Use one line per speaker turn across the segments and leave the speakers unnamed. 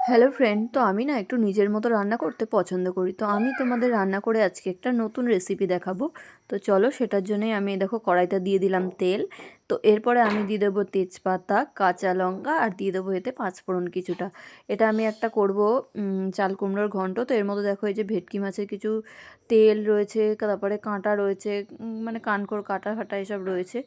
Hello friend তো আমি না একটু নিজের মতো রান্না করতে পছন্দ করি। তো আমি তোমাদের রান্না করে আজকে একটা নতুন রেসিপি দেখাবো। তো চলো সেটার জন্যই আমি দেখো কড়াইটা দিয়ে দিলাম তেল। তো এরপরে আমি দিয়ে দেবো তেজপাতা, কাঁচা লঙ্কা আর দিয়ে দেবো এতে পাঁচফোড়ন কিছুটা। এটা আমি একটা করব চাল কুমড়োর ঘন্ট। তো এর মধ্যে দেখো এই যে ভেটকি মাছের কিছু তেল রয়েছে, তারপরে কাঁটা রয়েছে মানে কানকোর, কাঁটা ফাটা এসব রয়েছে।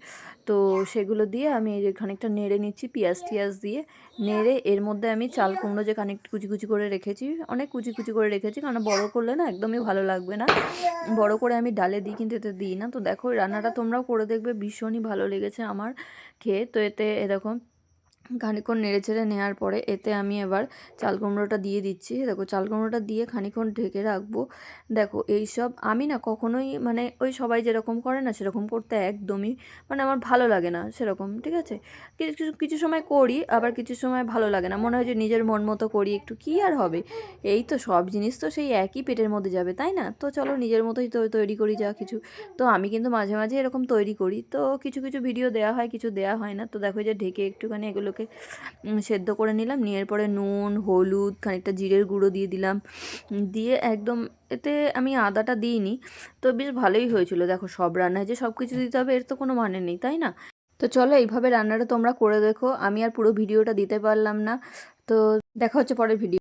তো সেগুলো দিয়ে আমি এই যে খানিকটা নেড়ে নিচ্ছি, পেঁয়াজ টিয়াজ দিয়ে। নেড়ে এর মধ্যে আমি চাল কুমড়ো যে খানিকটা কুচি কুচি করে রেখেছি, অনেক কুচি কুচি করে রেখেছি, কারণ বড় করলে না একদমই ভালো লাগবে না। বড় করে আমি ডালে দিই, কিন্তু এতে দিই না। তো দেখো রান্নাটা তোমরাও করে দেখবে, ভীষণই ভালো লেগেছে আমার খেয়ে তো এতে এরকম খানিকক্ষণ নেড়ে চেড়ে নেওয়ার পরে এতে আমি এবার চাল কুমড়োটা দিয়ে দিচ্ছি। দেখো, চাল কুমড়োটা দিয়ে খানিকক্ষণ ঢেকে রাখব। দেখো এই সব আমি না কখনোই মানে ওই সবাই যেরকম করে না সেরকম করতে একদমই মানে আমার ভালো লাগে না সেরকম, ঠিক আছে? কিছু কিছু কিছু সময় করি, আবার কিছু সময় ভালো লাগে না। মনে হয় যে নিজের মন মতো করি, একটু কী আর হবে? এই তো সব জিনিস তো সেই একই পেটের মধ্যে যাবে, তাই না? তো চলো নিজের মতোই তো তৈরি করি যা কিছু। তো আমি কিন্তু মাঝে মাঝে এরকম তৈরি করি। তো কিছু কিছু ভিডিও দেওয়া হয়, কিছু দেওয়া হয় না। তো দেখো যে ঢেকে একটুখানি এগুলোকে সেদ্ধ করে নিলাম। নিয়ে পরে নুন, হলুদ, খানিকটা জিরের গুঁড়ো দিয়ে দিলাম। দিয়ে একদম এতে আমি আদাটা দিইনি। তো বেশ ভালোই হয়েছিল। দেখো, সব রান্নায় যে সব কিছু দিতে হবে, এর তো কোনো মানে নেই, তাই না? তো চলো, এইভাবে রান্নাটা তোমরা করে দেখো। আমি আর পুরো ভিডিওটা দিতে পারলাম না। তো দেখা হচ্ছে পরের ভিডিও